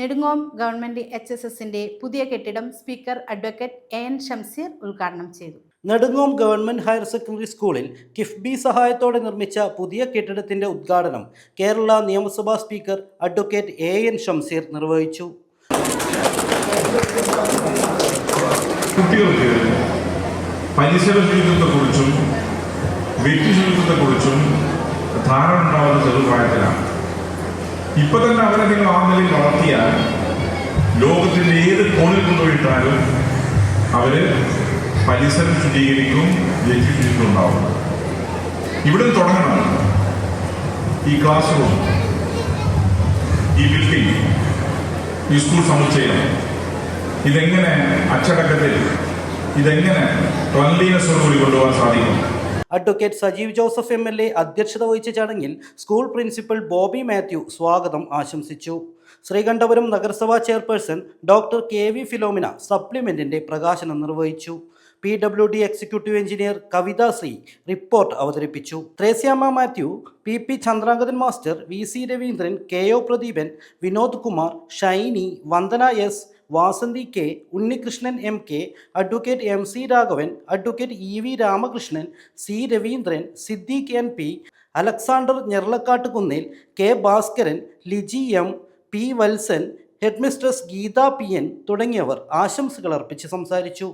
Nedungome government H S എസിന്റെ പുതിയ കെട്ടിടം speaker advocate A N Shamseer ഉദ്ഘാടനം ചെയ്തു. നെടുങ്ങോം ഗവൺമെന്റ് ഹയർ സെക്കൻഡറി സ്കൂളിൽ കിഫ്ബി സഹായത്തോടെ നിർമ്മിച്ച പുതിയ കെട്ടിടത്തിന്റെ ഉദ്ഘാടനം കേരള നിയമസഭാ speaker advocate A N Shamseer നിർവഹിച്ചു. കുട്ടികൾക്ക് പരിസര വ്യക്തി ധാരണ ഉണ്ടാവുന്ന ചെറുപ്രായത്തിലാണ്. ഇപ്പൊ തന്നെ അവരെ നിങ്ങൾ ആ നിലയിൽ വളർത്തിയാൽ ലോകത്തിന്റെ ഏത് കോണിൽ കൊണ്ടുപോയിട്ടാലും അവർ പരിസരം വ്യക്തി ഉണ്ടാവും ഇവിടെ തുടങ്ങണം. ഈ ക്ലാസ് റൂം ഈ ബിൽഡിംഗ് ഈ സ്കൂൾ സമുച്ചയം. ഇതെങ്ങനെ അച്ചടക്കത്തിൽ ഇതെങ്ങനെ ക്ലൻലിനെസ്സോടുകൂടി കൊണ്ടുപോകാൻ സാധിക്കും? അഡ്വക്കേറ്റ് സജീവ് ജോസഫ് എം അധ്യക്ഷത വഹിച്ച ചടങ്ങിൽ സ്കൂൾ പ്രിൻസിപ്പൽ ബോബി മാത്യു സ്വാഗതം ആശംസിച്ചു. ശ്രീകണ്ഠപുരം നഗരസഭാ chairperson doctor K V Philomina സപ്ലിമെന്റിന്റെ പ്രകാശനം നിർവഹിച്ചു. P W D executive engineer Kavitha Sree report അവതരിപ്പിച്ചു. Threesiamma Mathew P P Chandrangathan master V C Raveendran K O Pradeepan Vinod Kumar Shiny Vandana S Vasanthi K Unnikrishnan M K advocate M C Raghavan advocate E V Ramakrishnan C Raveendran Siddique N P Alexander Njerlakkattukunnil K Bhaskaran Liji M P Valsan headmistress Geetha P N തുടങ്ങിയവർ ആശംസകൾ അർപ്പിച്ച് സംസാരിച്ചു.